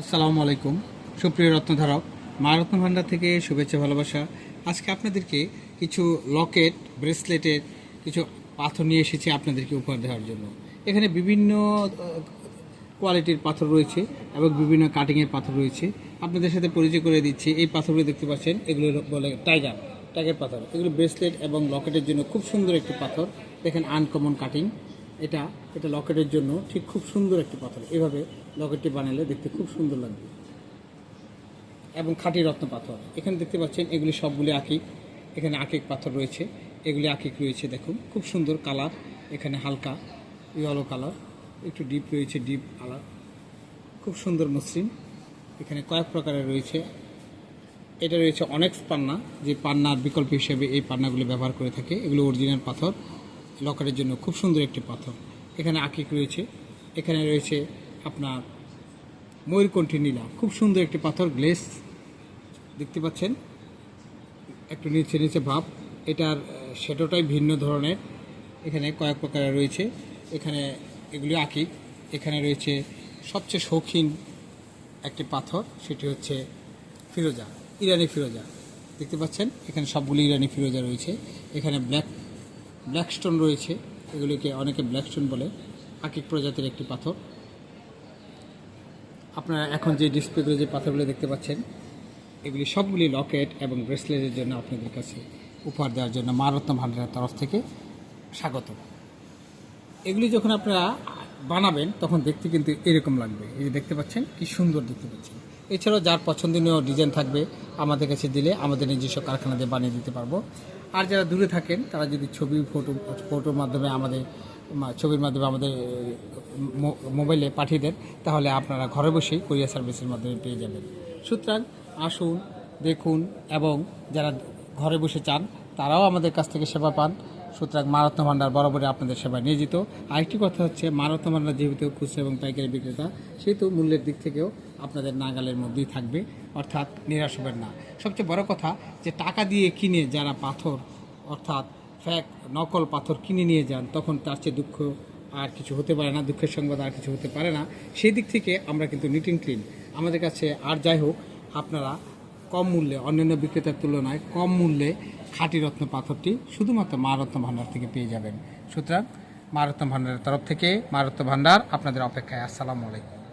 আসসালামু আলাইকুম। সুপ্রিয় রত্নধারক মা রত্ন ভান্ডার থেকে শুভেচ্ছা, ভালোবাসা। আজকে আপনাদেরকে কিছু লকেট, ব্রেসলেটের কিছু পাথর নিয়ে এসেছি আপনাদেরকে উপহার দেওয়ার জন্য। এখানে বিভিন্ন কোয়ালিটির পাথর রয়েছে এবং বিভিন্ন কাটিংয়ের পাথর রয়েছে। আপনাদের সাথে পরিচয় করে দিচ্ছি। এই পাথরগুলো দেখতে পাচ্ছেন, এগুলো বলে টাইগার টাইগার পাথর। এগুলো ব্রেসলেট এবং লকেটের জন্য খুব সুন্দর একটি পাথর। দেখেন, আনকমন কাটিং। এটা এটা লকেটের জন্য ঠিক খুব সুন্দর একটি পাথর। এভাবে লকেটটি বানালে দেখতে খুব সুন্দর লাগবে। এবং খাঁটি রত্ন পাথর। এখানে দেখতে পাচ্ছেন, এগুলি সবগুলি আকিক। এখানে আকিক পাথর রয়েছে। এগুলি আকিক রয়েছে, দেখুন। খুব সুন্দর কালার। এখানে হালকা ইয়েলো কালার। একটু ডিপ রয়েছে, ডিপ কালার। খুব সুন্দর মসৃণ। এখানে কয়েক প্রকারের রয়েছে। এটা রয়েছে অনেক পান্না, যে পান্নার বিকল্প হিসেবে এই পান্নাগুলি ব্যবহার করে থাকে। এগুলো অরিজিনাল পাথর। লকারের জন্য খুব সুন্দর একটি পাথর। এখানে আকিক রয়েছে। এখানে রয়েছে আপনার ময়ূরকণ্ঠী নীলা। খুব সুন্দর একটি পাথর, গ্লেস। দেখতে পাচ্ছেন? একটু নিচে নিচে ভাব। এটার সেটোটাই ভিন্ন ধরনের। এখানে কয়েক প্রকারের রয়েছে। এখানে এগুলি আকিক। এখানে রয়েছে সবচেয়ে শৌখিন একটি পাথর, সেটি হচ্ছে ফিরোজা, ইরানি ফিরোজা। দেখতে পাচ্ছেন? এখানে সবগুলি ইরানি ফিরোজা রয়েছে। এখানে ব্ল্যাক ব্ল্যাক স্টোন রয়েছে। এগুলিকে অনেকে ব্ল্যাক স্টোন বলে। আকিক প্রজাতির একটি পাথর। আপনারা এখন যে ডিসপ্লেগুলো যে পাথরগুলো দেখতে পাচ্ছেন, এগুলি সবগুলি লকেট এবং ব্রেসলেটের জন্য আপনাদের কাছে উপহার দেওয়ার জন্য মা রত্ন ভান্ডারের তরফ থেকে স্বাগত। এগুলি যখন আপনারা বানাবেন, তখন দেখতে কিন্তু এরকম লাগবে। এই দেখতে পাচ্ছেন, কি সুন্দর দেখতে পাচ্ছেন। এছাড়াও যার পছন্দনীয় ডিজাইন থাকবে, আমাদের কাছে দিলে আমাদের নিজস্ব কারখানা দিয়ে বানিয়ে দিতে পারব। আর যারা দূরে থাকেন, তারা যদি ছবি, ফটো, ফটোর মাধ্যমে আমাদের ছবির মাধ্যমে আমাদের মোবাইলে পাঠিয়ে দেন, তাহলে আপনারা ঘরে বসেই কোরিয়ার সার্ভিসের মাধ্যমে পেয়ে যাবেন। সুতরাং আসুন, দেখুন এবং যারা ঘরে বসে চান, তারাও আমাদের কাছ থেকে সেবা পান। সুতরাং মারত্ন ভাণ্ডার বরাবরই আপনাদের সেবায় নিয়োজিত। আরেকটি কথা হচ্ছে মারত্ন ভাণ্ডার যেহেতু খুচরা এবং পাইকারি বিক্রেতা, সেহেতু মূল্যের দিক থেকেও আপনাদের নাগালের মধ্যেই থাকবে, অর্থাৎ নিরাশ হবেন না। সবচেয়ে বড় কথা যে টাকা দিয়ে কিনে যারা পাথর, অর্থাৎ ফ্যাক নকল পাথর কিনে নিয়ে যান, তখন তার চেয়ে দুঃখ আর কিছু হতে পারে না, দুঃখের সংবাদ আর কিছু হতে পারে না। সেই দিক থেকে আমরা কিন্তু নিট অ্যান্ড ক্লিন আমাদের কাছে আর যাই হোক, আপনারা কম মূল্যে, অন্যান্য বিক্রেতার তুলনায় কম মূল্যে খাঁটি রত্ন পাথরটি শুধুমাত্র মা রত্ন ভাণ্ডার থেকে পেয়ে যাবেন। সুতরাং মা রত্ন ভাণ্ডারের তরফ থেকে মা রত্ন ভাণ্ডার আপনাদের অপেক্ষায়। আসসালামু আলাইকুম।